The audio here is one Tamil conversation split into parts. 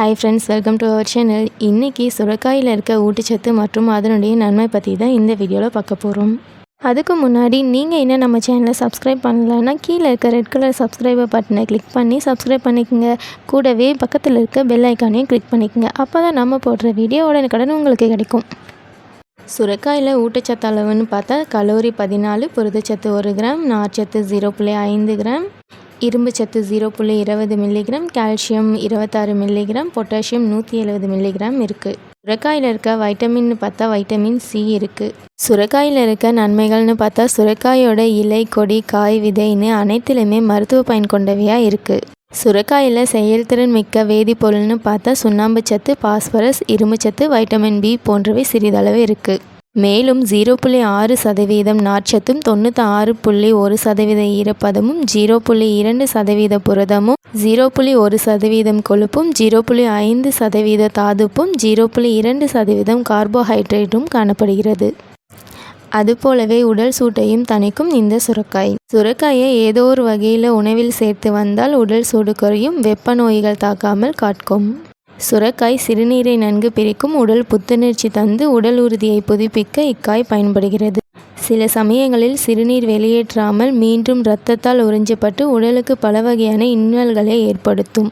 Hi friends welcome to our channel இன்றைக்கி சுரக்காயில் இருக்க ஊட்டச்சத்து மற்றும் அதனுடைய நன்மை பற்றி தான் இந்த வீடியோவில் பார்க்க போகிறோம் அதுக்கு முன்னாடி நீங்கள் என்ன நம்ம சேனலை சப்ஸ்கிரைப் பண்ணலன்னா கீழே இருக்க ரெட் கலர் சப்ஸ்கிரைபர் பட்டனை கிளிக் பண்ணி சப்ஸ்கிரைப் பண்ணிக்கோங்க. கூடவே பக்கத்தில் இருக்க பெல் ஐக்கானையும் கிளிக் பண்ணிக்கோங்க. அப்போ தான் நம்ம போடுற வீடியோ கடன் உங்களுக்கு கிடைக்கும். சுரக்காயில் ஊட்டச்சத்து அளவுன்னு பார்த்தா கலோரி பதினாலு புரதச்சத்து ஒரு கிராம் நார்ச்சத்து ஜீரோ புள்ளி ஐந்து கிராம் இரும்பு சத்து ஜீரோ புள்ளி இருபது மில்லிகிராம் கால்சியம் இருபத்தாறு மில்லிகிராம் பொட்டாசியம் நூற்றி எழுபது மில்லிகிராம் இருக்குது சுரக்காயில் இருக்க வைட்டமின்னு பார்த்தா வைட்டமின் சி இருக்குது சுரக்காயில் இருக்க நன்மைகள்னு பார்த்தா சுரக்காயோட இலை கொடி காய் விதைன்னு அனைத்திலுமே மருத்துவ பயன் கொண்டவையாக இருக்குது சுரக்காயில் செயல்திறன் மிக்க வேதிப்பொருள்னு பார்த்தா சுண்ணாம்பு சத்து பாஸ்பரஸ் இரும்புச்சத்து வைட்டமின் பி போன்றவை சிறிதளவு இருக்குது மேலும் ஜீரோ புள்ளி ஆறு சதவீதம் நார்ச்சத்தும் தொண்ணூற்றி ஆறு புள்ளி ஒரு சதவீத ஈரப்பதமும் ஜீரோ புள்ளி இரண்டு சதவீத புரதமும் ஜீரோ புள்ளி ஒரு சதவீதம் கொழுப்பும் ஜீரோ புள்ளி ஐந்து சதவீத தாதுப்பும் ஜீரோ புள்ளி இரண்டு சதவீதம் கார்போஹைட்ரேட்டும் காணப்படுகிறது. அதுபோலவே உடல் சூட்டையும் தணிக்கும் இந்த சுரக்காய். சுரக்காயை ஏதோ ஒரு வகையில் உணவில் சேர்த்து வந்தால் உடல் சூடு குறையும் வெப்ப நோய்கள் தாக்காமல் காட்கும். சுரக்காய் சிறுநீரை நன்கு பிரிக்கும் உடல் புத்துணர்ச்சி தந்து உடல் உறுதியை புதுப்பிக்க இக்காய் பயன்படுகிறது. சில சமயங்களில் சிறுநீர் வெளியேற்றாமல் மீண்டும் இரத்தத்தால் உறிஞ்சப்பட்டு உடலுக்கு பல வகையான இன்னல்களை ஏற்படுத்தும்.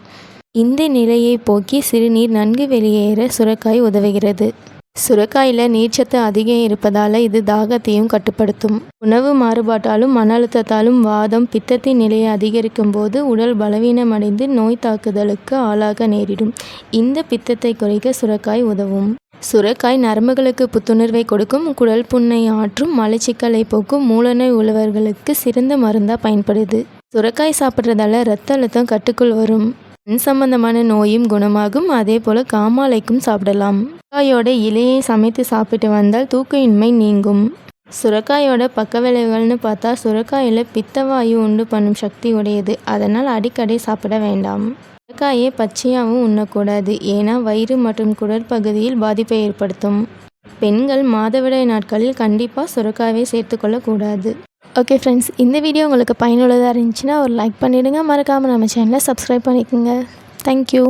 இந்த நிலையை போக்கி சிறுநீர் நன்கு வெளியேற சுரக்காய் உதவுகிறது. சுரக்காயில் நீர்ச்சத்து அதிகம் இருப்பதால் இது தாகத்தையும் கட்டுப்படுத்தும். உணவு மாறுபாட்டாலும் மன அழுத்தத்தாலும் வாதம் பித்தத்தின் நிலையை அதிகரிக்கும் போது உடல் பலவீனமடைந்து நோய் தாக்குதலுக்கு ஆளாக நேரிடும். இந்த பித்தத்தை குறைக்க சுரக்காய் உதவும். சுரக்காய் நரம்புகளுக்கு புத்துணர்வை கொடுக்கும் குடல் புண்ணை ஆற்றும் மலச்சிக்கலை போக்கும் மூலநோய் உள்ளவர்களுக்கு சிறந்த மருந்தாக பயன்படுது. சுரக்காய் சாப்பிட்றதால ரத்த அழுத்தம் கட்டுக்குள் வரும். சம்பந்தமான நோயும் குணமாகும். அதே போல் காமாலைக்கும் சாப்பிடலாம். சுரக்காயோட இலையை சமைத்து சாப்பிட்டு வந்தால் தூக்க நீங்கும். சுரக்காயோட பக்க விளைவுகள்னு பார்த்தா சுரக்காயில் பித்தவாயு உண்டு பண்ணும் சக்தி உடையது. அதனால் அடிக்கடி சாப்பிட வேண்டாம். சுரக்காயை பச்சையாகவும் உண்ணக்கூடாது. ஏன்னா வயிறு மற்றும் குடற்பகுதியில் பாதிப்பை ஏற்படுத்தும். பெண்கள் மாதவிடாய் நாட்களில் கண்டிப்பாக சுரக்காயை சேர்த்துக்கொள்ளக்கூடாது ஓகே ஃப்ரெண்ட்ஸ் இந்த வீடியோ உங்களுக்கு பயனுள்ளதாக இருந்துச்சுன்னா ஒரு லைக் பண்ணிவிடுங்க மறக்காமல் நம்ம சேனலை சப்ஸ்கிரைப் பண்ணிக்கோங்க. தேங்க்யூ